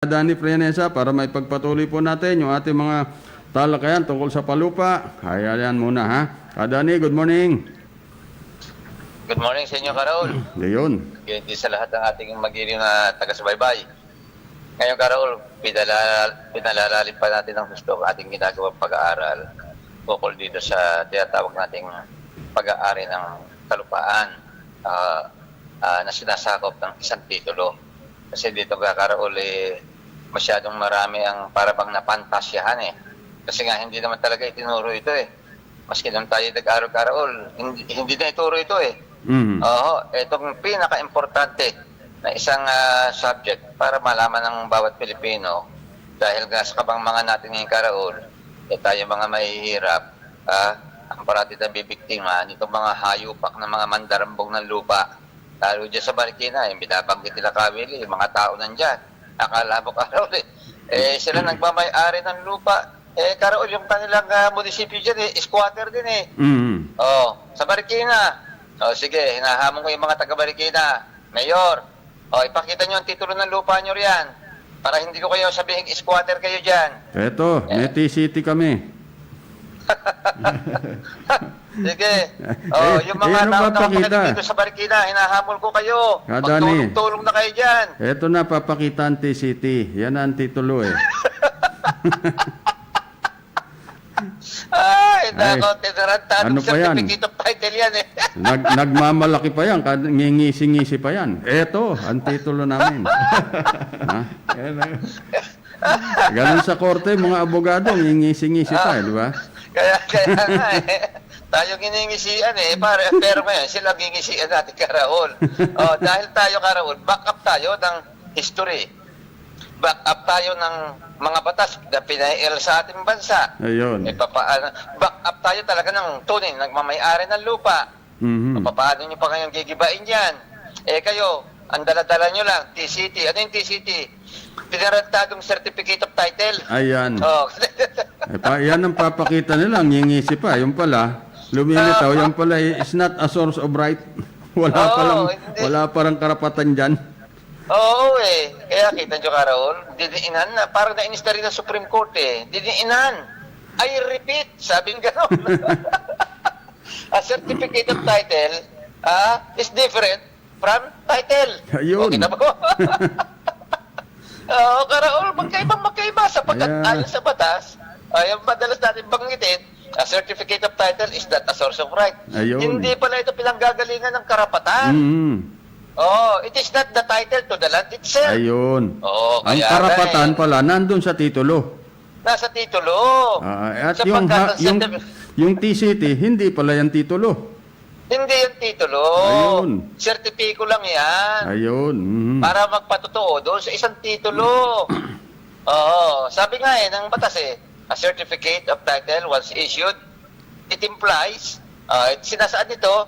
Dani Prianesa para may pagpatuloy po natin yung ating mga talakayan tungkol sa palupa. Hayaan muna ha. Kadani, good morning. Good morning sa inyo, Karaol. Ngayon. Hindi sa lahat ng ating magiliw na taga-subaybay. Ngayon, Karaol, pinalala, pinalalalim pa natin ang gusto ating ginagawang pag-aaral bukol dito sa tinatawag nating pag-aari ng kalupaan ah, ah, na sinasakop ng isang titulo. Kasi dito, Karaol, eh, masyadong marami ang parabang napantasyahan eh. Kasi nga, hindi naman talaga itinuro ito eh. Maski naman tayo nag-aaral-karaol, hindi, hindi na ituro ito eh. Mhm. Oo, itong pinaka-importante na isang ah, subject para malaman ng bawat Pilipino dahil nga sa kabangmangan natin ngayong karaol, eh tayo mga mahihirap, ah, ang parati na bibiktima nitong mga hayupak ng mga mandarambong ng lupa. Lalo dyan sa Marikina, yung binabanggit nila Kawili, yung mga tao nandyan. Akala mo karaol eh. Eh, sila nagmamay-ari ng lupa. Eh, karaol yung kanilang ah, munisipyo dyan eh, squatter din eh. Mhm. Oh, sa Marikina. Oh, sige, hinahamon ko yung mga taga Marikina. Mayor, oh, ipakita nyo ang titulo ng lupa nyo riyan. Para hindi ko kayo sabihin squatter kayo dyan. Eto, may T-City kami. Sige. Oh, Eh, yung eh, mga ano tao na makinig dito sa Marikina, hinahamon ko kayo. Kadani. Magtulong-tulong na kayo dyan. Eto na, papakita ang T-City. Yan ang titulo eh. Ay, Ay, nako, tinarantadong ano pa yan? title yan eh. Nag, nagmamalaki pa yan, ngingisi-ngisi pa yan. Eto, ang titulo namin. ha? Ah. Ganun sa korte, mga abogado, ngingisi-ngisi pa, eh, di ba? Kaya, kaya nga eh. Tayo giningisian eh. Para, pero ngayon, sila gingisian natin karaol. Oh, dahil tayo karaol, back up tayo ng history. Back up tayo ng mga batas na pinail sa ating bansa. Ayun. Eh, papaano, back up tayo talaga ng tunay, nagmamayari ng lupa. Mhm. Paano nyo pa kayong gigibain yan? Eh kayo, ang daladala nyo lang, TCT. Ano yung TCT? Pinarantadong Certificate of Title. Ayan. Oh. Eh, pa, yan ang papakita nila, ngingisi pa. Yung pala, lumilitaw, yan pala eh, is not a source of right. Wala Oo, pa lang, hindi. wala parang karapatan dyan. Oo eh. Kaya kita nyo ka, Raul, didiinan na. Parang nainis na rin ng Supreme Court eh. Didiinan. I repeat, sabi ng gano'n. A certificate of title ah, is different from title. Ayun. Okay na ba? Oo, ka, Raul, magkaibang magkaiba sapagkat Ayan. ayon sa batas, ay ang madalas natin banggitin, a certificate of title is not a source of right. Ayun. Hindi pala ito pinanggagalingan ng karapatan. Mhm. Oh, it is not the title to the land itself. Ayun. Oo, Ang karapatan eh, pala, nandun sa titulo. nasa titulo. Ah, at yung, ha, yung, yung TCT, hindi pala yung titulo. Hindi yung titulo. Ayun. Sertipiko lang yan. Ayun. mhm. Para magpatotoo doon sa isang titulo. Oo, sabi nga eh, ng batas eh, a certificate of title once issued, it implies, uh, sinasaad nito,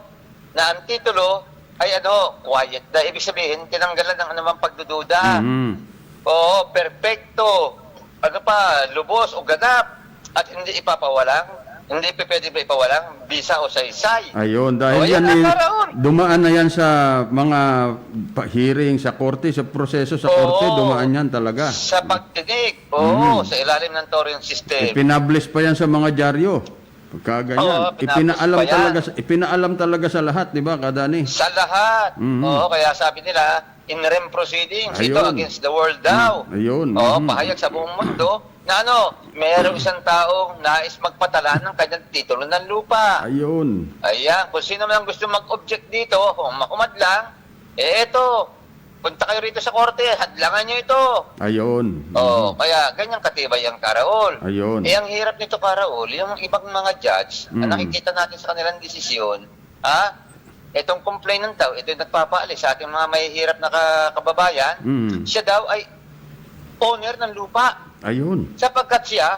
na ang titulo ay ano, quiet na. Ibig sabihin, tinanggalan ng anumang pagdududa. Mhm. Oo, perfecto. Ano pa, lubos o ganap. At hindi ipapawalang, hindi pa pwede ba ipawalang bisa o saysay. Ayun, dahil O, yan yan, ang eh, dumaan na yan sa mga pa- hearing sa korte, sa proseso sa Oo. korte, dumaan yan talaga. Sa pagtinig, oo, Mhm. sa ilalim ng Torian system. Ipinablish pa yan sa mga dyaryo. Pagka ganyan. Oo, pinablish ipinaalam pa yan. talaga, sa- ipinaalam talaga sa lahat, di ba, kadani? Sa lahat. Mhm. Oo, kaya sabi nila, in rem proceedings, ito Ayun. against the world daw. Mm, ayun, Oo, mhm. pahayag sa buong mundo na ano, mayroong isang taong nais magpatala ng kanyang titulo ng lupa. Ayun. Ayan, kung sino man ang gusto mag-object dito, kung makumad lang, eh eto, punta kayo rito sa korte, hadlangan nyo ito. Ayun. Oh, kaya ganyan katibay ang karaol. Ayun. Eh, ang hirap nito karaol, yung ibang mga judge, Mm. na nakikita natin sa kanilang desisyon, ha? Itong complainant daw, ito yung nagpapaalis sa ating mga mahihirap na ka- kababayan, Mm. siya daw ay owner ng lupa. Ayun. Sapagkat siya,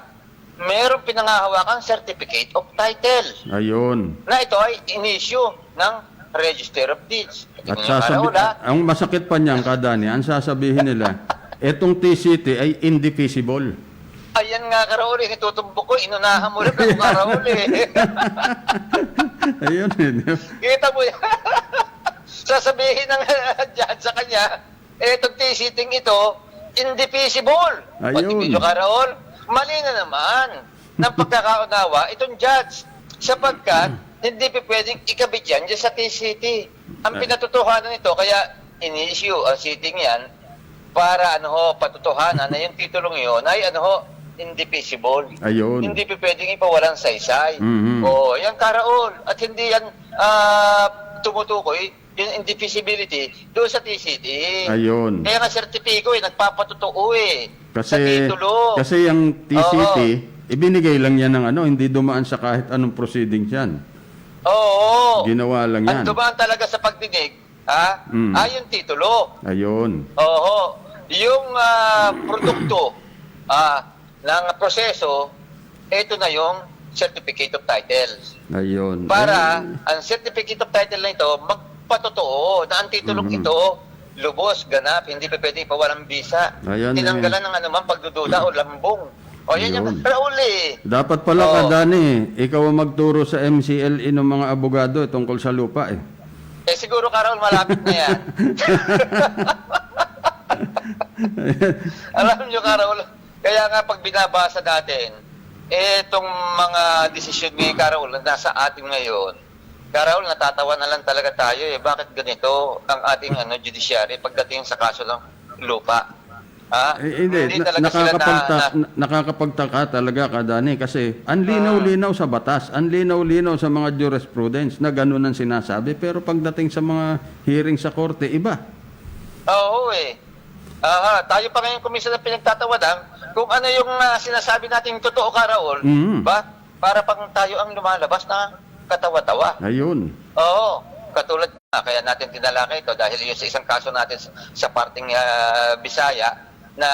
mayroong pinangahawakan certificate of title Ayun. na ito ay in-issue ng Register of Deeds. At sasabi, ha? ang masakit pa niyan, kadani, ang sasabihin nila, etong TCT ay indivisible. Ayan nga, Karaol, eh, itutumbok ko, inunahan mo rin ako, Karaol, eh. Ayun. eh. Kita mo yan. Sasabihin ng judge sa kanya, eh, itong TCT ito, indivisible. Ayun. Pati video ka, Raul, mali na naman ng pagkakaunawa itong judge sapagkat hindi pa pwedeng ikabit yan dyan sa TCT. Ang Ay. pinatotohanan nito, kaya in-issue ang sitting yan para ano ho, patotohanan na yung titulong yun ay ano ho, indivisible. Ayun. Hindi pa pwedeng ipawalang saysay. Mhm. Oo, yan karaol. At hindi yan ah, tumutukoy yung indivisibility doon sa TCT. Ayun. Kaya nga sertipiko eh, nagpapatotoo eh. sa Kasi, titulo. kasi yung TCT, ibinigay lang yan ng ano, hindi dumaan sa kahit anong proceedings yan. Oo. Ginawa lang yan. Ang dumaan talaga sa pagdinig, ha? Mm. Ay, yung titulo. Ayun. Oo. Yung ah, produkto ah, ng proseso, ito na yung certificate of titles. Ayun. Para Eh, ang certificate of title na ito, magpatotoo na ang titulong Mhm. ito, lubos, ganap, hindi pa pwede ipawalang bisa. Ayan, Tinanggalan ng anumang pagdududa o lambong. O yan yung Yun. Raul eh. dapat pala Oo. ka, Dani, ikaw ang magturo sa MCLE ng mga abogado eh, tungkol sa lupa eh. Eh siguro ka Raul, malapit na yan. Alam nyo ka Raul, kaya nga pag binabasa natin, eh, itong mga desisyon ni Karol na nasa atin ngayon, Karol, natatawa na lang talaga tayo eh. Bakit ganito ang ating ano, judiciary pagdating sa kaso ng lupa? Ha? Eh, hindi, na, talaga sila nakakapagta, na, na- nakakapagtaka talaga ka, Dani, kasi ang linaw-linaw sa batas, ang linaw-linaw sa mga jurisprudence na ganun ang sinasabi, pero pagdating sa mga hearing sa korte, iba. Oo eh. Aha, tayo pa ngayon kumisa na pinagtatawadan kung ano yung ah, sinasabi natin totoo ka, Raul. Mhm. Ba? Para pang tayo ang lumalabas na katawa-tawa. Ayun. Oo. Katulad na, kaya natin tinalakay ito dahil yun sa isang kaso natin sa, sa parting ah, Bisaya na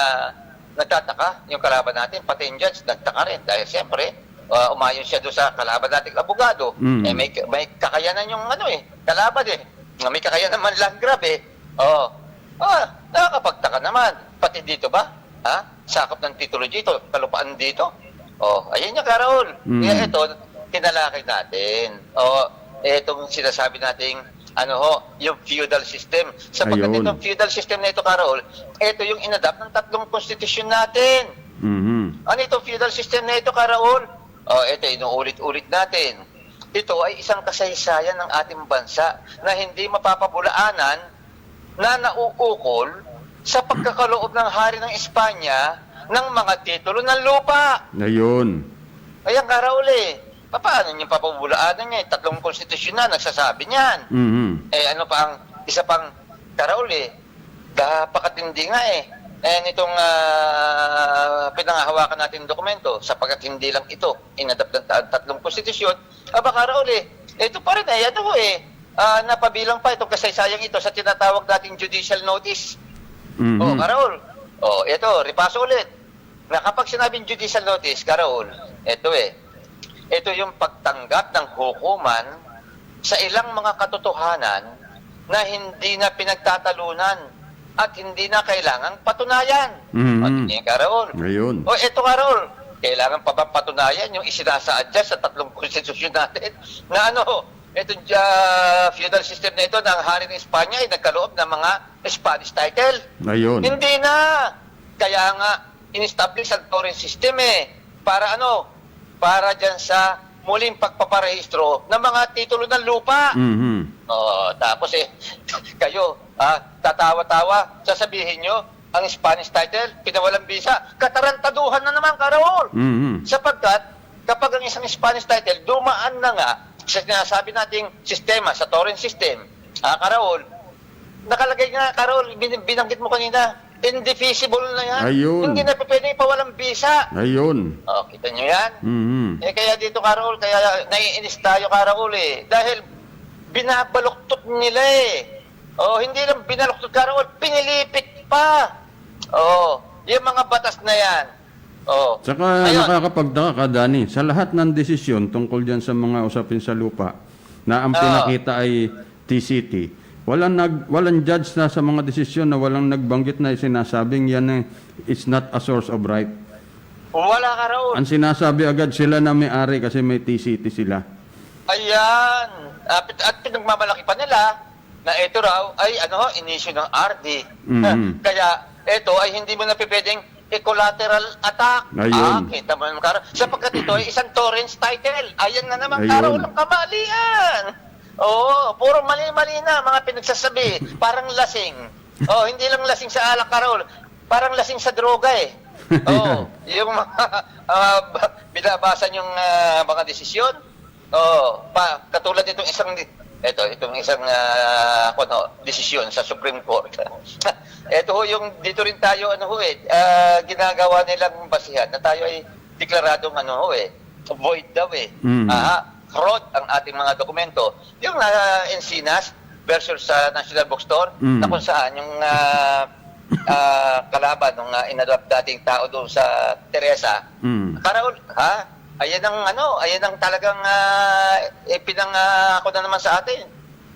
nagtataka yung kalaban natin, pati yung judge nagtaka rin dahil siyempre ah, umayon siya doon sa kalaban nating abogado. Mm. Eh, may, may kakayanan yung ano eh, kalaban eh. May kakayanan man lang grab eh. Oo. Ah, nakakapagtaka naman. Pati dito ba? Ha? Sakop ng titulo dito, kalupaan dito. Oh, ayun yung Karaol. Mm. Kaya ito, tinalakay natin. O, itong sinasabi nating ano ho, yung feudal system. Sa Ayun. pagdating ng feudal system na ito, Carol, ito yung inadapt ng tatlong konstitusyon natin. Mhm. Ano itong feudal system na ito, Karaol? Oh, ito, inuulit-ulit natin. Ito ay isang kasaysayan ng ating bansa na hindi mapapabulaanan na nauukol sa pagkakaloob ng hari ng Espanya ng mga titulo ng lupa. Ayun. Kaya Karaol eh, paano niyo papabulaanan niya? Tatlong konstitusyon na nagsasabi niyan. Mhm. Eh ano pa ang isa pang Karaol eh, kapakatindi nga eh. Eh nitong ah, pinangahawakan natin dokumento sapagkat hindi lang ito inadapt ng ta- tatlong konstitusyon. Aba Karaol eh, ito pa rin eh, ano eh, ah, napabilang pa itong kasaysayang ito sa tinatawag nating judicial notice. Mhm. Oh, Karol. Oh, ito, ripaso ulit. Na kapag sinabing judicial notice, Karol, ito eh. Ito yung pagtanggap ng hukuman sa ilang mga katotohanan na hindi na pinagtatalunan at hindi na kailangang patunayan. Mhm. O, hindi Karol. Ayun. O, ito, Karol. Kailangan pa ba patunayan yung isinasaad dyan sa tatlong konstitusyon natin na ano, itong uh, feudal system na ito ng hari ng Espanya ay nagkaloob ng mga Spanish title. Ayun. Hindi na. Kaya nga, in-establish ang Torrent system eh. Para ano? Para dyan sa muling pagpaparehistro ng mga titulo ng lupa. Mhm. Oh, tapos eh, kayo, ah, tatawa-tawa, sasabihin nyo, ang Spanish title, pinawalang visa, katarantaduhan na naman, Karaol. Mhm. Sapagkat, kapag ang isang Spanish title, dumaan na nga sinasabi nating sistema, sa torrent system, ah, Karaol, nakalagay nga, Karaol, bin- binanggit mo kanina, indivisible na yan. Ayun. Hindi na pwede ipawalang visa. Ayun. Oh, kita nyo yan? Mhm. Eh kaya dito Karol, kaya naiinis tayo Karol eh. Dahil binabaluktot nila eh. Oh, hindi lang binaluktot Karol, pinilipit pa. Oh, yung mga batas na yan. Oh. Saka Ayun. nakakapagtaka ka, Dani, sa lahat ng desisyon tungkol dyan sa mga usapin sa lupa, na ang Oo. pinakita ay TCT, walang, nag, walang judge na sa mga desisyon na walang nagbanggit na sinasabing yan eh, it's not a source of right. Wala Karol. Ang sinasabi agad sila na may-ari kasi may TCT sila. Ayan. At, at pinagmamalaki pa nila na ito raw ay ano, inisyu ng RD. Mhm. Kaya ito ay hindi mo na pwedeng collateral attack. Ah, Ayun. kita mo naman, Karo. Sapagkat ito ay isang torrents title. Ayan na naman, Ayun. Karo, walang kamalian. Oo, puro mali-mali na mga pinagsasabi. Parang lasing. Oh, hindi lang lasing sa alak, Karol. Parang lasing sa droga eh. Oo, yung mga ah, ba- binabasa yung mga desisyon. Oo, pa, katulad itong isang ito, itong isang uh, ano, desisyon sa Supreme Court. ito ho yung dito rin tayo ano ho eh, ah, ginagawa nilang basihan na tayo ay deklaradong ano ho eh, void daw eh. Mm. Ah, fraud ang ating mga dokumento. Yung uh, Encinas versus sa National Bookstore Mm. na kung saan yung ah, ah, kalaban ng uh, inadopt dating tao doon sa Teresa. Mm. Karaul, ha? Ayan ang ano, ayan ang talagang uh, pinang ah, ako na naman sa atin.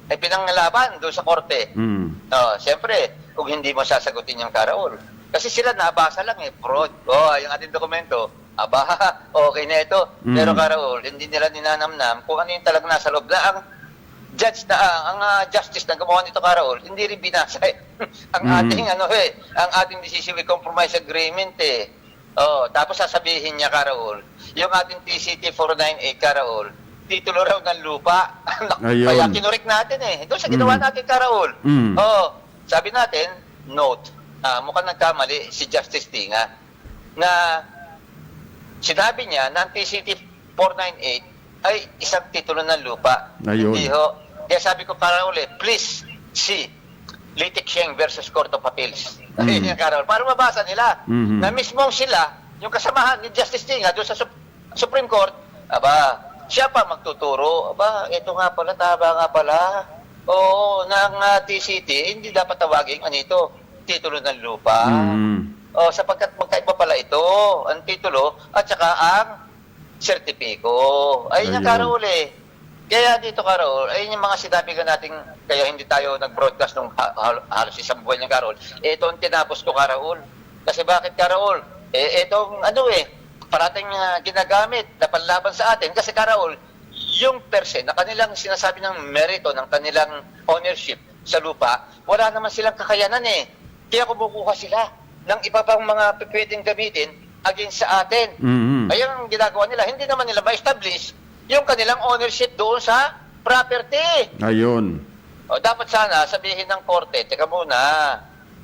Ay pinanglaban doon sa korte. Mm. Oh, siyempre, kung hindi mo sasagutin yung karaol. Kasi sila nabasa lang eh, fraud. Oh, yung ating dokumento. Aba, okay na ito. Mm. Pero karaol, hindi nila ninanamnam kung ano yung talagang nasa loob na ang judge na ah, ang ah, justice na gumawa nito karaol, hindi rin binasa eh. ang Mm. ating ano eh, ang ating decision with compromise agreement eh. Oh, tapos sasabihin niya karaol, yung ating TCT 498 karaol, titulo raw ng lupa. Ayun. Kaya kinurik natin eh. Doon sa ginawa Mm. natin karaol. Mm. Oh, sabi natin, note, ah, mukhang nagkamali si Justice Tinga na sinabi niya na ang TCT 498 ay isang titulo ng lupa. Ayun. Hindi ho. Kaya sabi ko para uli, please see Litik Sheng versus Court of Appeals. Mm. Ayun yung Carol. Para mabasa nila Mhm. na mismong sila, yung kasamahan ni Justice Tinga doon sa Sup- Supreme Court, aba, siya pa magtuturo. Aba, ito nga pala, tama nga pala. Oo, ng ah, TCT, hindi dapat tawagin ano ito, titulo ng lupa. Mm. Oh, sapagkat magkaiba pala ito, ang titulo at saka ang sertipiko. Ayun yung Ayun. Karol eh. Kaya dito Karol, ayun yung mga sinabi ka natin, kaya hindi tayo nag-broadcast nung ha- hal- halos isang buwan yung Karol. Ito ang tinapos ko Karol. Kasi bakit Karol? Eh, itong ano eh, parating ah, ginagamit na panlaban sa atin. Kasi Karol, yung perse na kanilang sinasabi ng merito ng kanilang ownership sa lupa, wala naman silang kakayanan eh. Kaya kumukuha sila ng iba pang mga pwedeng gamitin against sa atin. Mm. Ayun ang ginagawa nila. Hindi naman nila ma-establish yung kanilang ownership doon sa property. Ayun. O, dapat sana sabihin ng korte, teka muna,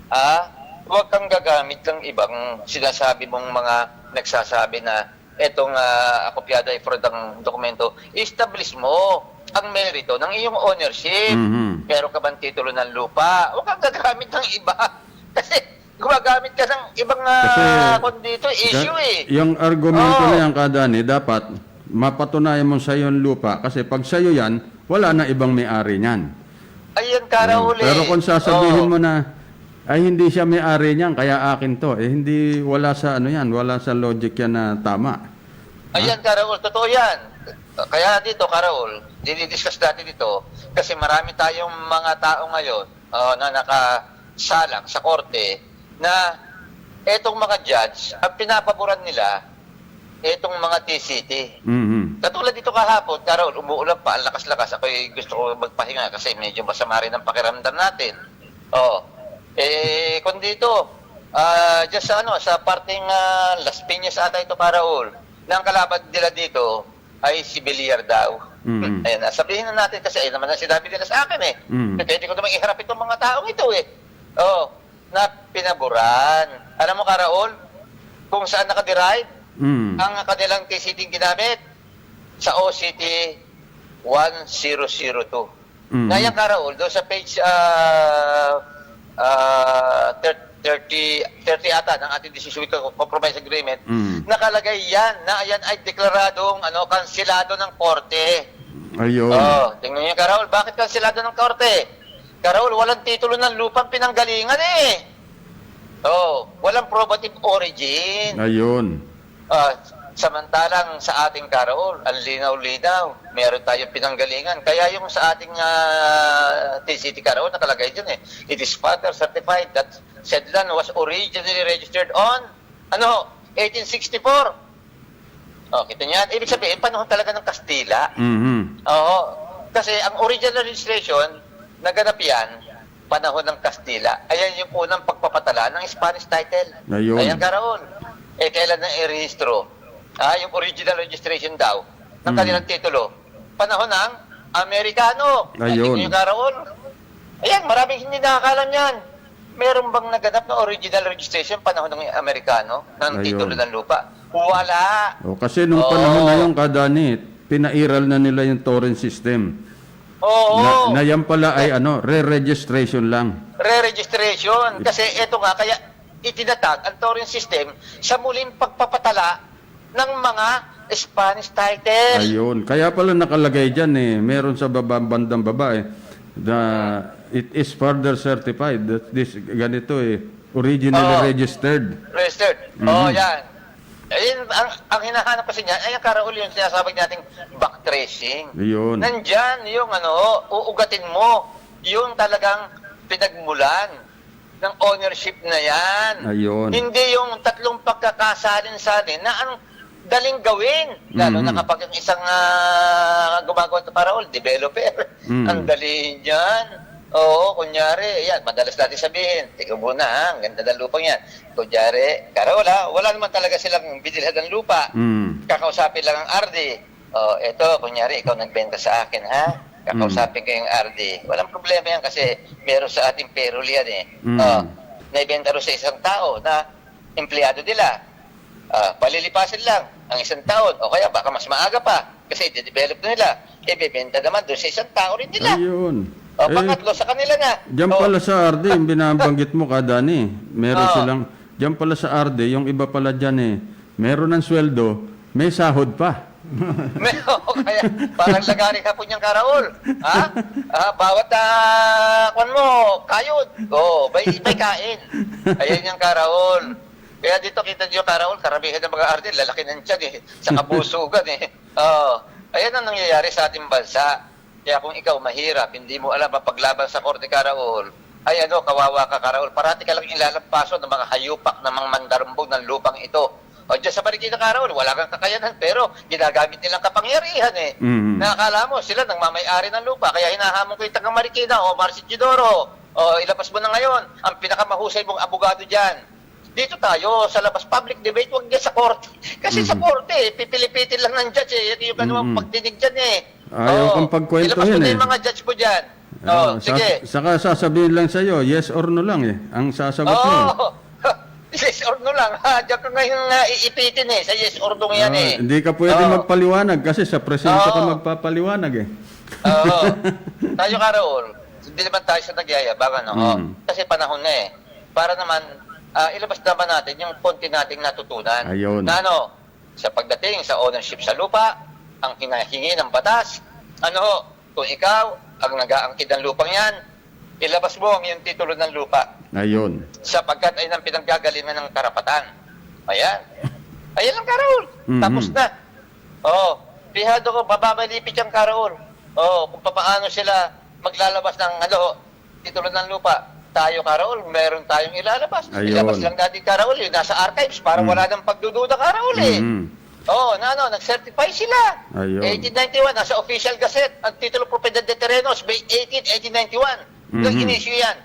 ah, huwag kang gagamit ng ibang sinasabi mong mga nagsasabi na etong uh, akopyada ay fraud ang dokumento, establish mo ang merito ng iyong ownership. Mhm. Pero ka bang titulo ng lupa? Huwag kang gagamit ng iba. Kasi gumagamit ka ng ibang Kasi, uh, dito, issue eh. Yung argumento Oo. na yan, Kadani, dapat mapatunayan mo sa yung lupa. Kasi pag sa'yo yan, wala na ibang may-ari niyan. Ayan, karauli. Pero kung sasabihin mo na, ay hindi siya may-ari niyan, kaya akin to. Eh hindi, wala sa ano yan, wala sa logic yan na tama. Ayan, Karaul, totoo yan. Kaya dito, Karaul, dinidiscuss natin dito kasi marami tayong mga tao ngayon uh, na nakasalang sa korte na etong mga judge, ang pinapaboran nila, etong mga TCT. Mhm. Katulad dito kahapon, Karol, umuulan pa, ang lakas-lakas. Ako gusto ko magpahinga kasi medyo masama rin ang pakiramdam natin. Oh. Eh, kung dito, ah just sa ano, sa parting ah, Las Piñas ata ito, Karol, na ang kalaban nila dito ay si Villar daw. Mhm. Ayan, ah, sabihin na natin kasi ayun naman ang sinabi nila sa akin eh. Mhm. Pwede ko naman iharap itong mga taong ito eh. Oh, na pinaboran. Alam mo, Karaol, kung saan nakaderive, Mhm. ang kanilang TCT ginamit sa OCT 1002. Mhm. Ngayong Karaol, doon sa page uh, uh, 30, 30 ata ng ating decision with compromise agreement, Mhm. nakalagay yan na yan ay deklaradong ano, kansilado ng korte. Ayun. Oh, tingnan niyo Karaol, bakit kansilado ng korte? Karaol, walang titulo ng lupang pinanggalingan eh. Oh, walang probative origin. Ayun. Ah, samantalang sa ating Karaol, ang linaw-linaw, meron tayong pinanggalingan. Kaya yung sa ating ah, TCT Karaol, nakalagay dyan eh. It is further certified that said land was originally registered on, ano, 1864. Oh, kita niyan. Ibig sabihin, panahon talaga ng Kastila. Mhm. Oo. Kasi ang original registration, naganap yan, panahon ng Kastila. Ayan yung unang pagpapatala ng Spanish title. Ayun. Ayan karaon. Eh, kailan na i-rehistro? Ah, yung original registration daw ng Mm. kanilang titulo. Panahon ng Amerikano. Ayun. Yung karaon. Ayan, maraming hindi nakakalam yan. Meron bang naganap na original registration panahon ng Amerikano ng Ayun. titulo ng lupa? Wala. O, kasi nung Oo. panahon na yun, kadani, pinairal na nila yung torrent system. Oo. Na, na yan pala ay ano, re-registration lang. re-registration. Kasi ito nga, kaya itinatag ang torrent system sa muling pagpapatala ng mga Spanish title. Ayun. Kaya pala nakalagay dyan eh, meron sa baba, bandang baba eh, na it is further certified that this, ganito eh, originally Oo. registered. Registered. Mhm. Oo, yan. Ayun, ang, ang hinahanap kasi niya, ay ang karaul yung sinasabi nating backtracing. Ayun. Nandyan yung ano, uugatin mo yung talagang pinagmulan ng ownership na yan. Ayun. Hindi yung tatlong pagkakasalin-salin na ang daling gawin. Lalo Mhm. na kapag ang isang uh, gumagawa ng paraol, developer. Mhm. Ang dali niyan. Oo, kunyari, yan, madalas natin sabihin, tingnan mo na, ha, ang ganda ng lupang yan. Kunyari, kara wala, wala naman talaga silang binilhan ng lupa. Mm. Kakausapin lang ang RD. Oh, eto, kunyari, ikaw nagbenta sa akin, ha? Kakausapin ko yung RD. Walang problema yan kasi meron sa ating payroll yan eh. Mm. Oh, naibenta rin sa isang tao na empleyado nila. Ah, palilipasin lang ang isang taon. O kaya baka mas maaga pa kasi i-develop na nila. Ibebenta naman doon sa isang tao rin nila. Ayun. O, Eh, pangatlo sa kanila na. Diyan O, pala sa RD, yung binabanggit mo kadani, meron Oo. silang, diyan pala sa RD, yung iba pala dyan eh, meron ng sweldo, may sahod pa. May, o, kaya parang lagaring hapon niyang karaol. Ha? Ah, bawat uh, kwan mo, kayod. Oh, may, may kain. Ayan yung karaol. Kaya dito kita niyo karaol, karamihan ng mga arte, lalaki ng tiyan eh. Sa kabusugan eh. Oh, ayan ang nangyayari sa ating bansa. Kaya kung ikaw mahirap, hindi mo alam ang paglaban sa korte karaol, ay ano, kawawa ka karaol. Parati ka lang ilalampaso ng mga hayupak ng mga mandarambog ng lupang ito. O dyan sa Marikina Karaol, wala kang kakayanan, pero ginagamit nilang kapangyarihan eh. Mhm. Nakakala mo, sila nang mamayari ng lupa, kaya hinahamon ko yung taga Marikina o Marichinidoro. O ilabas mo na ngayon, ang pinakamahusay mong abogado dyan. Dito tayo sa labas public debate, wag dyan sa korte. Kasi sa Mhm. korte, eh, pipilipitin lang ng judge eh. Yung ganun Mhm. pagdinig dyan eh. Ayaw Oo. kong pagkwentuhin Ilabas mo na eh. yung mga judge mo dyan. Oh, sa- sige. Saka sasabihin lang sa'yo, yes or no lang eh, ang sasagot mo. Yes or no lang. Ha, diyan ka ngayon uh, iipitin eh. Sa yes or no yan Ah, eh. Hindi ka pwede Oo. magpaliwanag kasi sa presinto ka Oo. magpapaliwanag eh. Oo. tayo ka Raul. Hindi naman tayo sa nagyayabangan, no? Mm. Kasi panahon na eh. Para naman, ah, ilabas naman natin yung konti nating natutunan. Ayun. Na ano, sa pagdating sa ownership sa lupa, ang hinahingi ng batas, ano, kung ikaw ang nag-aangkid ng lupang yan, ilabas mo ang iyong titulo ng lupa Ayun. sapagkat ay nang pinanggagalingan ng karapatan. Ayan. Ayan lang, Karol. Mhm. Tapos na. Oo. Pihado ko, bababalipit yung Karol. Oo, kung paano sila maglalabas ng ano, titulo ng lupa. Tayo, Karol, meron tayong ilalabas. Ayun. Ilabas lang natin, Karol, yun nasa archives para Mhm. wala nang pagdududa, Karol, eh. Mhm. Oo, na ano, nag-certify sila. Ayun. 1891, nasa official gazette, ang titulo propiedad de terrenos, May 18, 1891. Nung Mhm. in-issue yan.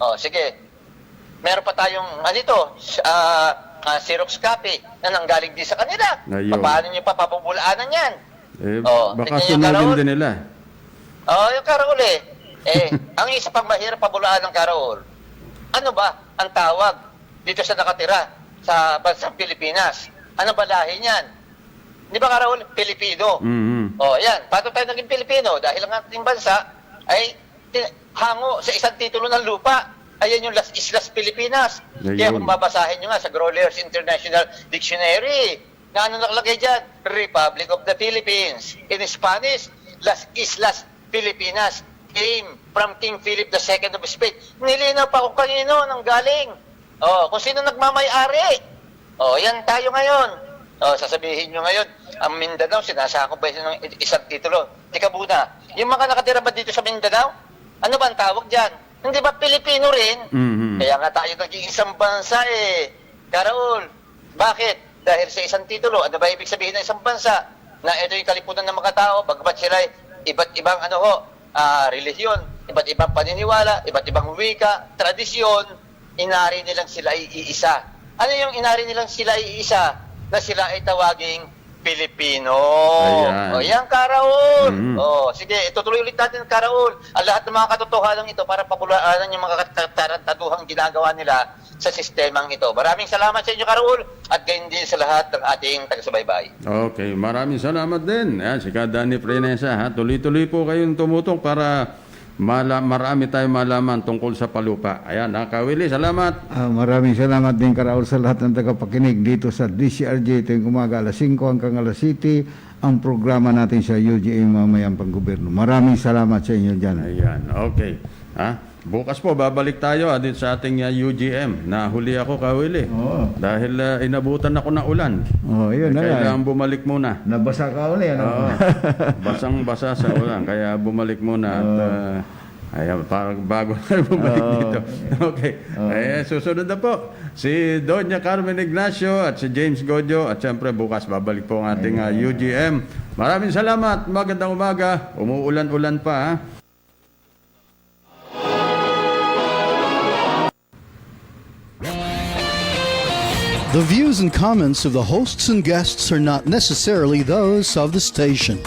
Oh, sige. Meron pa tayong, ano ito, ah, ah, Xerox copy na nanggaling din sa kanila. Ayun. Paano nyo papapabulaanan yan? Eh, Oo, baka sunodin din nila. Oh, yung karaol eh. Eh, ang isa pang mahirap pabulaan ng karaol, ano ba ang tawag dito sa nakatira sa bansang Pilipinas? Ano ba lahi niyan? Di ba karaol? Pilipino. Mhm. Oh, yan. Paano tayo naging Pilipino? Dahil ang ating bansa ay hango sa isang titulo ng lupa. Ayan yung Las Islas Pilipinas. Ayun. Kaya kung babasahin nyo nga sa Growler's International Dictionary, na ano nakalagay dyan? Republic of the Philippines. In Spanish, Las Islas Pilipinas came from King Philip II of Spain. Nilinaw pa kung kanino nang galing. Oh, kung sino nagmamayari. Oh, yan tayo ngayon. Oh, sasabihin nyo ngayon, ang Mindanao, sinasakop ba ng isang titulo? Teka muna, yung mga nakatira ba dito sa Mindanao? Ano ba ang tawag dyan? Hindi ba Pilipino rin? Mhm. Kaya nga tayo naging isang bansa eh. Karaul, bakit? Dahil sa isang titulo, ano ba ibig sabihin ng isang bansa? Na ito yung kalipunan ng mga tao, bagamat sila iba't ibang ano ho, ah, relihiyon, iba't ibang paniniwala, iba't ibang wika, tradisyon, inari nilang sila ay iisa. Ano yung inari nilang sila ay iisa? Na sila ay tawaging Pilipino. Ayan. O yan, Karaul. Mm. O, sige, itutuloy ulit natin, Karaul. Ang lahat ng mga katotohanan ito para pakulaanan yung mga katarantaduhang ginagawa nila sa sistemang ito. Maraming salamat sa inyo, Karaul, at gayon din sa lahat ng ating taga-subaybay. Okay, maraming salamat din. Ayan, si Kadani Prenesa, ha? Tuloy-tuloy po kayong tumutong para mala, marami tayong malaman tungkol sa palupa. Ayan, ha, Kawili, salamat. Ah, maraming salamat din Karaol sa lahat ng tagapakinig dito sa DCRJ tuwing umaga alas 5 hanggang alas 7 ang programa natin sa UGA Mamayang Panggoberno. Maraming salamat sa inyo dyan. Ayan, okay. Ha? Bukas po, babalik tayo din sa ating uh, UGM. Nahuli ako, Kawili. Oo. Dahil uh, inabutan ako ng ulan. Oh, yun na nga. Kailangan bumalik muna. Nabasa ka uli, ano? Oo. Basang-basa sa ulan. Kaya bumalik muna at uh, ayan, parang bago na bumalik Oo. dito. Okay. Eh, susunod na po. Si Doña Carmen Ignacio at si James Godio. At siyempre bukas babalik po ang ating uh, UGM. Maraming salamat. Magandang umaga. Umuulan-ulan pa ha. The views and comments of the hosts and guests are not necessarily those of the station.